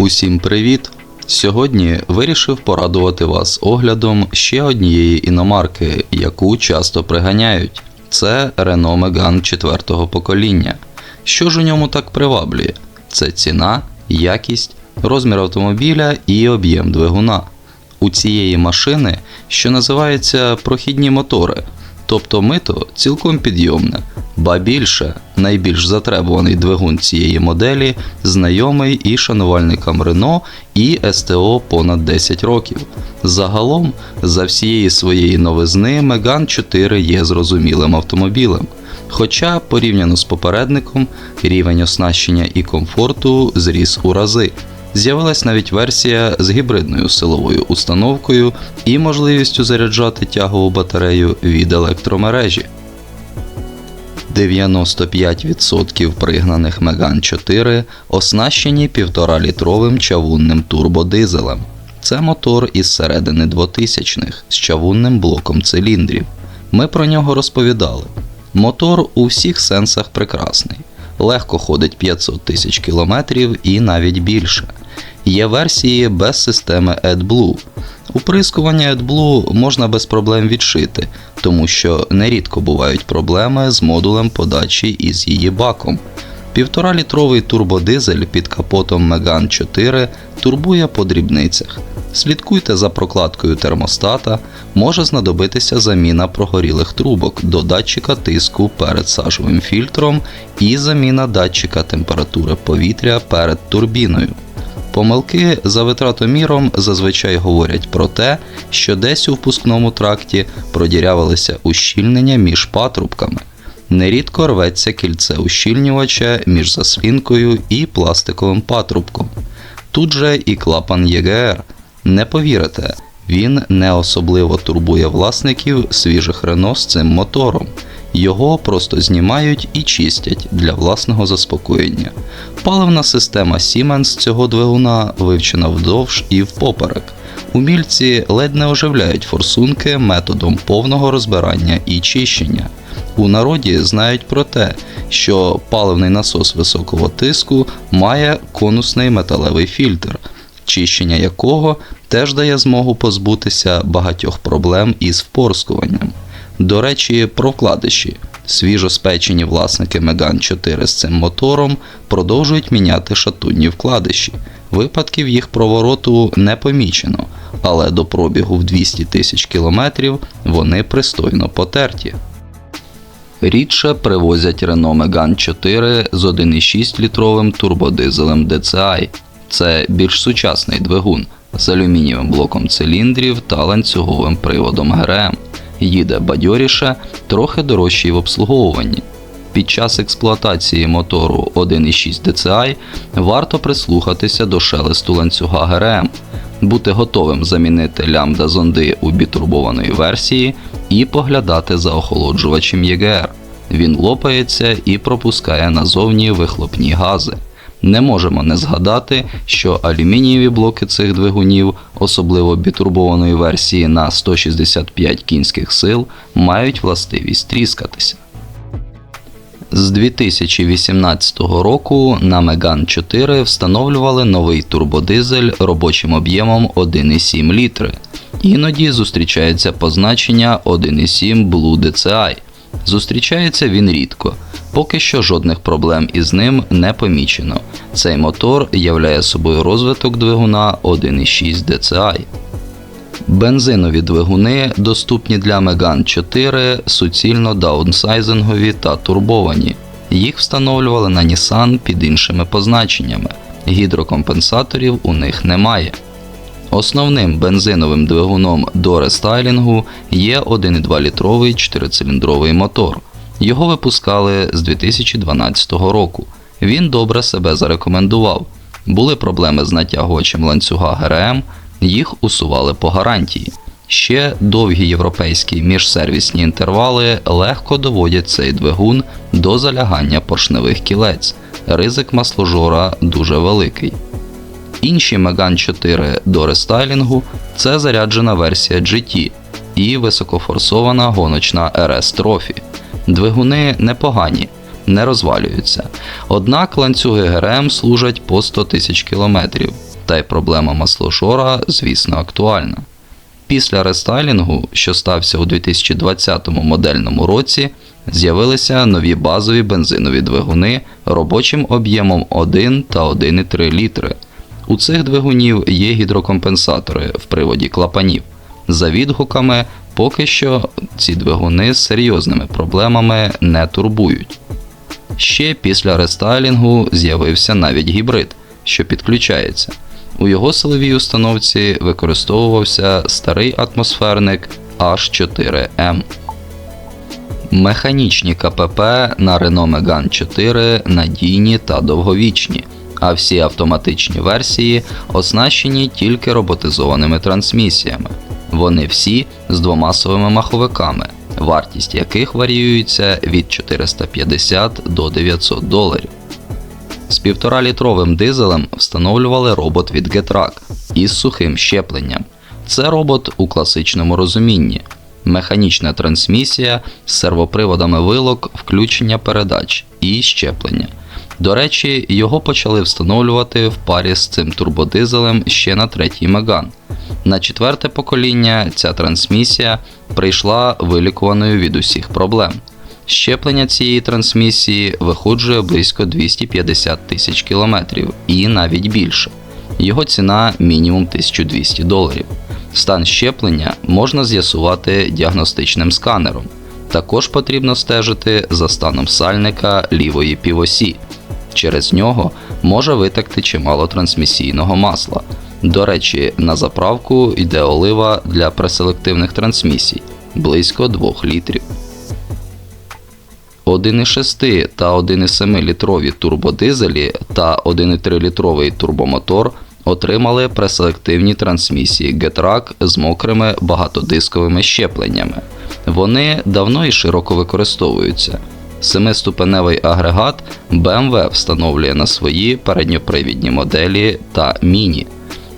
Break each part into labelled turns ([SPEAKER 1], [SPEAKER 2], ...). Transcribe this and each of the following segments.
[SPEAKER 1] Усім привіт! Сьогодні вирішив порадувати вас оглядом ще однієї іномарки, яку часто приганяють. Це Renault Megane 4 покоління. Що ж у ньому так приваблює? Це ціна, якість, розмір автомобіля і об'єм двигуна. У цієї машини, що називається прохідні мотори, тобто мито цілком підйомне, ба більше, найбільш затребуваний двигун цієї моделі знайомий і шанувальникам Renault і СТО понад 10 років. Загалом, за всієї своєї новизни, Megane 4 є зрозумілим автомобілем. Хоча, порівняно з попередником, рівень оснащення і комфорту зріс у рази. З'явилась навіть версія з гібридною силовою установкою і можливістю заряджати тягову батарею від електромережі. 95% пригнаних Megane 4 оснащені 1,5-літровим чавунним турбодизелем. Це мотор із середини 2000-х з чавунним блоком циліндрів. Ми про нього розповідали. Мотор у всіх сенсах прекрасний. Легко ходить 500 тисяч кілометрів і навіть більше. Є версії без системи AdBlue. Уприскування AdBlue можна без проблем відшити, тому що нерідко бувають проблеми з модулем подачі із її баком. Півтора-літровий турбодизель під капотом Megane 4 турбує по дрібницях. Слідкуйте за прокладкою термостата, може знадобитися заміна прогорілих трубок до датчика тиску перед сажовим фільтром і заміна датчика температури повітря перед турбіною. Помилки за витратоміром зазвичай говорять про те, що десь у впускному тракті продірявилися ущільнення між патрубками. Нерідко рветься кільце ущільнювача між заслінкою і пластиковим патрубком. Тут же і клапан ЄГР. Не повірите, він не особливо турбує власників свіжих Рено з цим мотором. Його просто знімають і чистять для власного заспокоєння. Паливна система Siemens цього двигуна вивчена вдовж і впоперек. Умільці ледь не оживляють форсунки методом повного розбирання і чищення. У народі знають про те, що паливний насос високого тиску має конусний металевий фільтр, чищення якого теж дає змогу позбутися багатьох проблем із впорскуванням. До речі, про вкладиші. Свіжо спечені власники Megane 4 з цим мотором продовжують міняти шатунні вкладиші. Випадків їх провороту не помічено, але до пробігу в 200 тисяч кілометрів вони пристойно потерті. Рідше привозять Renault Megane 4 з 1,6 літровим турбодизелем DCI. Це більш сучасний двигун з алюмінієвим блоком циліндрів та ланцюговим приводом ГРМ. Їде бадьоріше, трохи дорожчий в обслуговуванні. Під час експлуатації мотору 1.6 DCI варто прислухатися до шелесту ланцюга ГРМ, бути готовим замінити лямбда зонди у бітурбованої версії і поглядати за охолоджувачем ЄГР. Він лопається і пропускає назовні вихлопні гази. Не можемо не згадати, що алюмінієві блоки цих двигунів, особливо бітурбованої версії на 165 кінських сил, мають властивість тріскатися. З 2018 року на Megane 4 встановлювали новий турбодизель робочим об'ємом 1,7 літри. Іноді зустрічається позначення 1,7 Blue DCI. Зустрічається він рідко. Поки що жодних проблем із ним не помічено. Цей мотор являє собою розвиток двигуна 1,6 DCI. Бензинові двигуни доступні для Megane 4 суцільно даунсайзингові та турбовані. Їх встановлювали на Nissan під іншими позначеннями. Гідрокомпенсаторів у них немає. Основним бензиновим двигуном до рестайлінгу є 1,2 літровий 4-циліндровий мотор. Його випускали з 2012 року. Він добре себе зарекомендував. Були проблеми з натягувачем ланцюга ГРМ, їх усували по гарантії. Ще довгі європейські міжсервісні інтервали легко доводять цей двигун до залягання поршневих кілець. Ризик масложора дуже великий. Інші Megane 4 до рестайлінгу це заряджена версія GT і високофорсована гоночна RS Trophy. Двигуни непогані, не розвалюються. Однак ланцюги ГРМ служать по 100 тисяч кілометрів, та й проблема масложора, звісно, актуальна. Після рестайлінгу, що стався у 2020 модельному році, з'явилися нові базові бензинові двигуни робочим об'ємом 1 та 1,3 літри. У цих двигунів є гідрокомпенсатори в приводі клапанів. За відгуками, поки що ці двигуни з серйозними проблемами не турбують. Ще після рестайлінгу з'явився навіть гібрид, що підключається. У його силовій установці використовувався старий атмосферник H4M. Механічні КПП на Renault Megane 4 надійні та довговічні, а всі автоматичні версії оснащені тільки роботизованими трансмісіями. Вони всі з двомасовими маховиками, вартість яких варіюється від 450 до 900 доларів. З 1,5-літровим дизелем встановлювали робот від Getrack із сухим щепленням. Це робот у класичному розумінні. Механічна трансмісія з сервоприводами вилок, включення передач і щеплення. До речі, його почали встановлювати в парі з цим турбодизелем ще на третій Меган. На четверте покоління ця трансмісія прийшла вилікуваною від усіх проблем. Щеплення цієї трансмісії виходжує близько 250 тисяч кілометрів і навіть більше. Його ціна мінімум 1200 доларів. Стан щеплення можна з'ясувати діагностичним сканером. Також потрібно стежити за станом сальника лівої півосі. Через нього може витекти чимало трансмісійного масла. До речі, на заправку йде олива для преселективних трансмісій близько 2 літрів. 1,6 та 1,7 літрові турбодизелі та 1,3 літровий турбомотор отримали преселективні трансмісії Getrack з мокрими багатодисковими щепленнями. Вони давно і широко використовуються. Семиступеневий агрегат BMW встановлює на свої передньопривідні моделі та міні.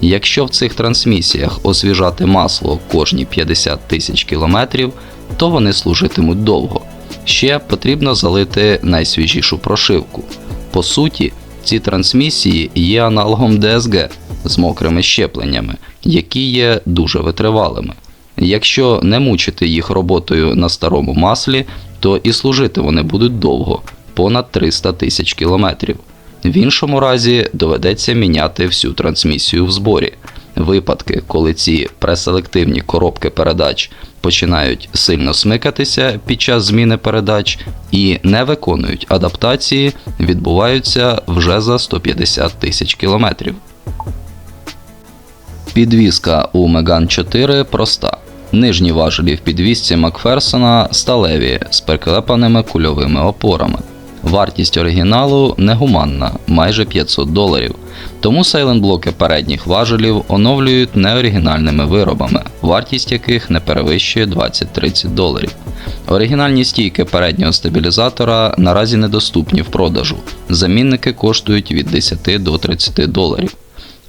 [SPEAKER 1] Якщо в цих трансмісіях освіжати масло кожні 50 тисяч кілометрів, то вони служитимуть довго. Ще потрібно залити найсвіжішу прошивку. По суті, ці трансмісії є аналогом DSG з мокрими щепленнями, які є дуже витривалими. Якщо не мучити їх роботою на старому маслі, то і служити вони будуть довго понад 300 тисяч кілометрів. В іншому разі доведеться міняти всю трансмісію в зборі. Випадки, коли ці преселективні коробки передач починають сильно смикатися під час зміни передач і не виконують адаптації, відбуваються вже за 150 тисяч кілометрів. Підвізка у Megane 4 проста. Нижні важелі в підвісці Макферсона сталеві з приклепаними кульовими опорами. Вартість оригіналу негуманна, майже 500 доларів. Тому сейленблоки передніх важелів оновлюють неоригінальними виробами, вартість яких не перевищує 20-30 доларів. Оригінальні стійки переднього стабілізатора наразі недоступні в продажу. Замінники коштують від 10 до 30 доларів.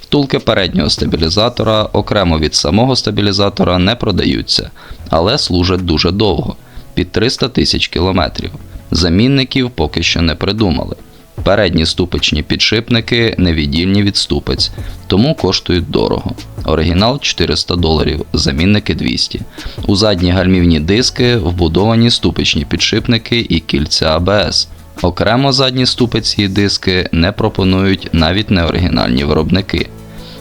[SPEAKER 1] Втулки переднього стабілізатора окремо від самого стабілізатора не продаються, але служать дуже довго під 300 тисяч кілометрів. Замінників поки що не придумали. Передні ступичні підшипники невіддільні від ступець, тому коштують дорого. Оригінал 400 доларів, замінники 200. У задні гальмівні диски вбудовані ступичні підшипники і кільця АБС. Окремо задні ступиці і диски не пропонують навіть неоригінальні виробники.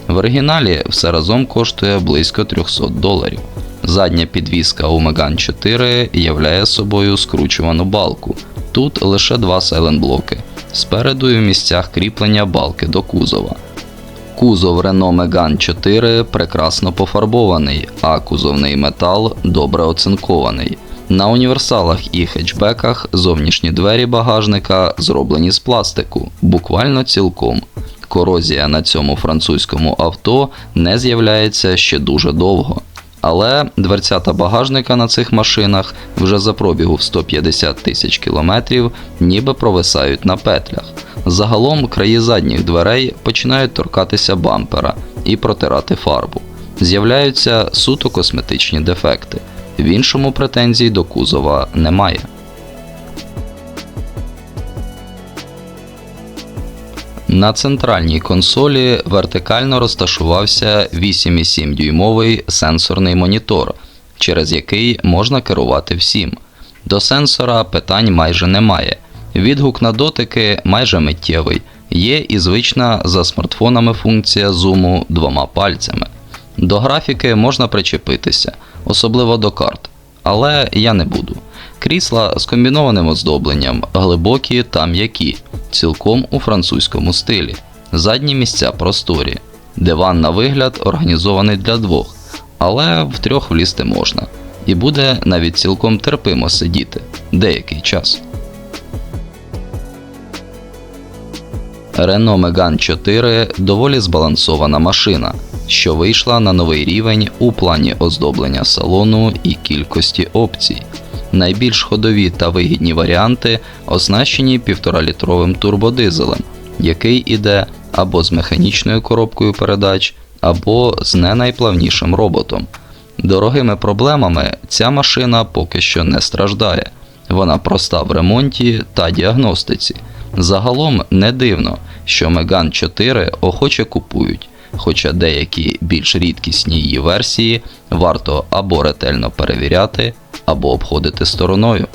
[SPEAKER 1] В оригіналі все разом коштує близько 300 доларів. Задня підвіска у Megane 4 являє собою скручувану балку. Тут лише два сайленблоки. Спереду і в місцях кріплення балки до кузова. Кузов Renault Megane 4 прекрасно пофарбований, а кузовний метал добре оцинкований. На універсалах і хетчбеках зовнішні двері багажника зроблені з пластику, буквально цілком. Корозія на цьому французькому авто не з'являється ще дуже довго. Але дверцята багажника на цих машинах вже за пробігу в 150 тисяч кілометрів ніби провисають на петлях. Загалом краї задніх дверей починають торкатися бампера і протирати фарбу. З'являються суто косметичні дефекти. В іншому претензій до кузова немає. На центральній консолі вертикально розташувався 8,7 дюймовий сенсорний монітор, через який можна керувати всім. До сенсора питань майже немає. Відгук на дотики майже миттєвий. Є і звична за смартфонами функція зуму двома пальцями. До графіки можна причепитися, особливо до карт, але я не буду. Крісла з комбінованим оздобленням, глибокі та м'які, цілком у французькому стилі. Задні місця просторі. Диван на вигляд організований для двох, але в трьох влізти можна. І буде навіть цілком терпимо сидіти деякий час. Renault Megane 4 доволі збалансована машина, що вийшла на новий рівень у плані оздоблення салону і кількості опцій. Найбільш ходові та вигідні варіанти оснащені 1,5-літровим турбодизелем, який іде або з механічною коробкою передач, або з не найплавнішим роботом. Дорогими проблемами ця машина поки що не страждає. Вона проста в ремонті та діагностиці. Загалом не дивно, що Megane 4 охоче купують, хоча деякі більш рідкісні її версії варто або ретельно перевіряти, або обходити стороною.